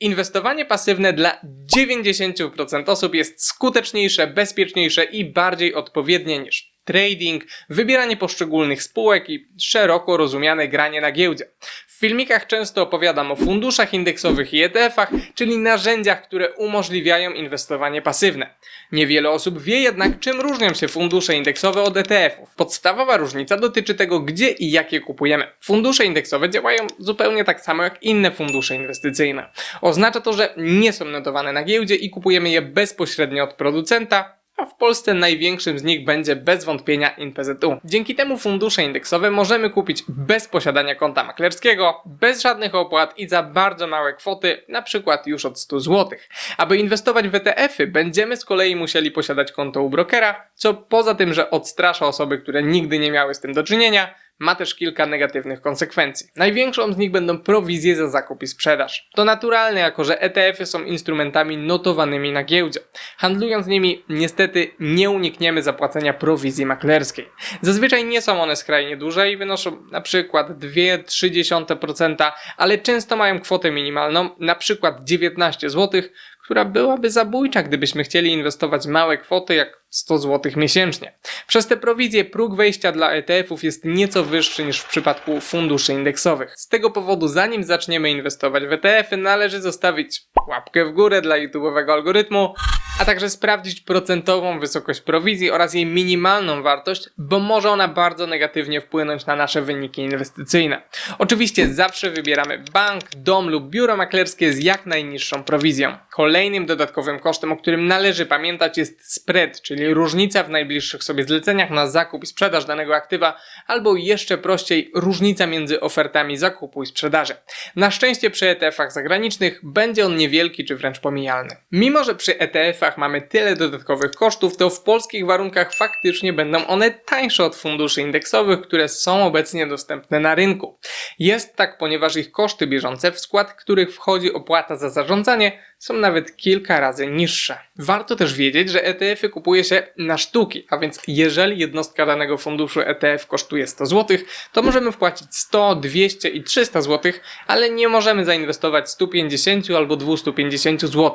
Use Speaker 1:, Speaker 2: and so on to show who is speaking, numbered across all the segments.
Speaker 1: Inwestowanie pasywne dla 90% osób jest skuteczniejsze, bezpieczniejsze i bardziej odpowiednie niż trading, wybieranie poszczególnych spółek i szeroko rozumiane granie na giełdzie. W filmikach często opowiadam o funduszach indeksowych i ETF-ach, czyli narzędziach, które umożliwiają inwestowanie pasywne. Niewiele osób wie jednak, czym różnią się fundusze indeksowe od ETF-ów. Podstawowa różnica dotyczy tego, gdzie i jakie kupujemy. Fundusze indeksowe działają zupełnie tak samo jak inne fundusze inwestycyjne. Oznacza to, że nie są notowane na giełdzie i kupujemy je bezpośrednio od producenta, a w Polsce największym z nich będzie bez wątpienia InPZU. Dzięki temu fundusze indeksowe możemy kupić bez posiadania konta maklerskiego, bez żadnych opłat i za bardzo małe kwoty, na przykład już od 100 zł. Aby inwestować w ETF-y, będziemy z kolei musieli posiadać konto u brokera, co poza tym, że odstrasza osoby, które nigdy nie miały z tym do czynienia, ma też kilka negatywnych konsekwencji. Największą z nich będą prowizje za zakup i sprzedaż. To naturalne, jako że ETF-y są instrumentami notowanymi na giełdzie. Handlując nimi, niestety nie unikniemy zapłacenia prowizji maklerskiej. Zazwyczaj nie są one skrajnie duże i wynoszą na przykład 2,3%, ale często mają kwotę minimalną, na przykład 19 zł, która byłaby zabójcza, gdybyśmy chcieli inwestować małe kwoty jak 100 zł miesięcznie. Przez te prowizje próg wejścia dla ETF-ów jest nieco wyższy niż w przypadku funduszy indeksowych. Z tego powodu, zanim zaczniemy inwestować w ETF-y, należy zostawić łapkę w górę dla YouTube'owego algorytmu, a także sprawdzić procentową wysokość prowizji oraz jej minimalną wartość, bo może ona bardzo negatywnie wpłynąć na nasze wyniki inwestycyjne. Oczywiście zawsze wybieramy bank, dom lub biuro maklerskie z jak najniższą prowizją. Kolejnym dodatkowym kosztem, o którym należy pamiętać jest spread, czyli różnica w najbliższych sobie zleceniach na zakup i sprzedaż danego aktywa, albo jeszcze prościej różnica między ofertami zakupu i sprzedaży. Na szczęście przy ETF-ach zagranicznych będzie on niewielki czy wręcz pomijalny. Mimo, że przy ETF-ach mamy tyle dodatkowych kosztów, to w polskich warunkach faktycznie będą one tańsze od funduszy indeksowych, które są obecnie dostępne na rynku. Jest tak, ponieważ ich koszty bieżące, w skład których wchodzi opłata za zarządzanie, są nawet kilka razy niższe. Warto też wiedzieć, że ETF-y kupuje się na sztuki, a więc jeżeli jednostka danego funduszu ETF kosztuje 100 zł, to możemy wpłacić 100, 200 i 300 zł, ale nie możemy zainwestować 150 albo 250 zł.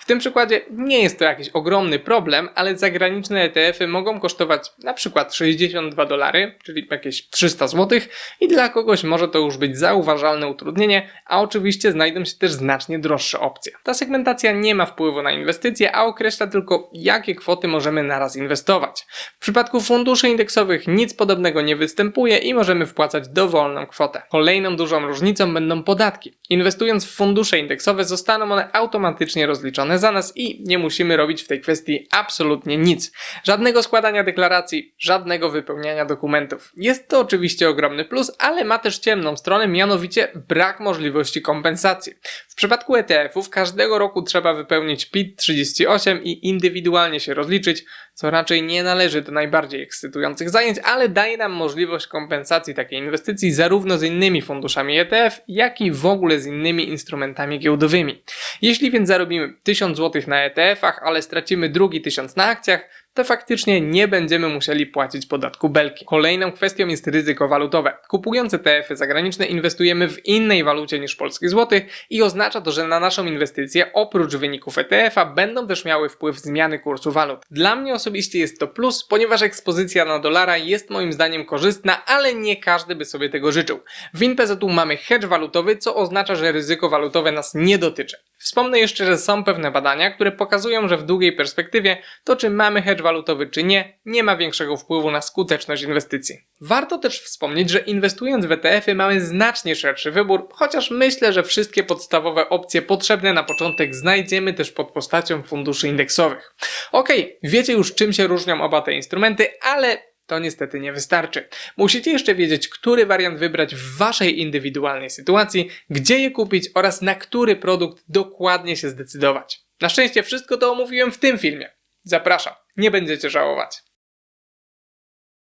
Speaker 1: W tym przykładzie nie jest to jakiś ogromny problem, ale zagraniczne ETF-y mogą kosztować na przykład 62 dolary, czyli jakieś 300 zł i dla kogoś może to już być zauważalne utrudnienie, a oczywiście znajdą się też znacznie droższe opcje. Ta segmentacja nie ma wpływu na inwestycje, a określa tylko jakie kwoty możemy naraz inwestować. W przypadku funduszy indeksowych nic podobnego nie występuje i możemy wpłacać dowolną kwotę. Kolejną dużą różnicą będą podatki. Inwestując w fundusze indeksowe zostaną one automatycznie rozliczone za nas i nie musimy robić w tej kwestii absolutnie nic. Żadnego składania deklaracji, żadnego wypełniania dokumentów. Jest to oczywiście ogromny plus, ale ma też ciemną stronę, mianowicie brak możliwości kompensacji. W przypadku ETF-ów każdego roku trzeba wypełnić PIT 38 i indywidualnie się rozliczyć, co raczej nie należy do najbardziej ekscytujących zajęć, ale daje nam możliwość kompensacji takiej inwestycji zarówno z innymi funduszami ETF, jak i w ogóle z innymi instrumentami giełdowymi. Jeśli więc zarobimy 1000 zł na ETF-ach, ale stracimy drugi 1000 na akcjach, to faktycznie nie będziemy musieli płacić podatku belki. Kolejną kwestią jest ryzyko walutowe. Kupując ETF-y zagraniczne inwestujemy w innej walucie niż polski złoty i oznacza to, że na naszą inwestycję oprócz wyników ETF-a będą też miały wpływ zmiany kursu walut. Dla mnie osobiście jest to plus, ponieważ ekspozycja na dolara jest moim zdaniem korzystna, ale nie każdy by sobie tego życzył. W InPZU mamy hedge walutowy, co oznacza, że ryzyko walutowe nas nie dotyczy. Wspomnę jeszcze, że są pewne badania, które pokazują, że w długiej perspektywie to czy mamy hedge walutowy czy nie, nie ma większego wpływu na skuteczność inwestycji. Warto też wspomnieć, że inwestując w ETF-y mamy znacznie szerszy wybór, chociaż myślę, że wszystkie podstawowe opcje potrzebne na początek znajdziemy też pod postacią funduszy indeksowych. Ok, wiecie już czym się różnią oba te instrumenty, ale to niestety nie wystarczy. Musicie jeszcze wiedzieć, który wariant wybrać w Waszej indywidualnej sytuacji, gdzie je kupić oraz na który produkt dokładnie się zdecydować. Na szczęście wszystko to omówiłem w tym filmie. Zapraszam, nie będziecie żałować.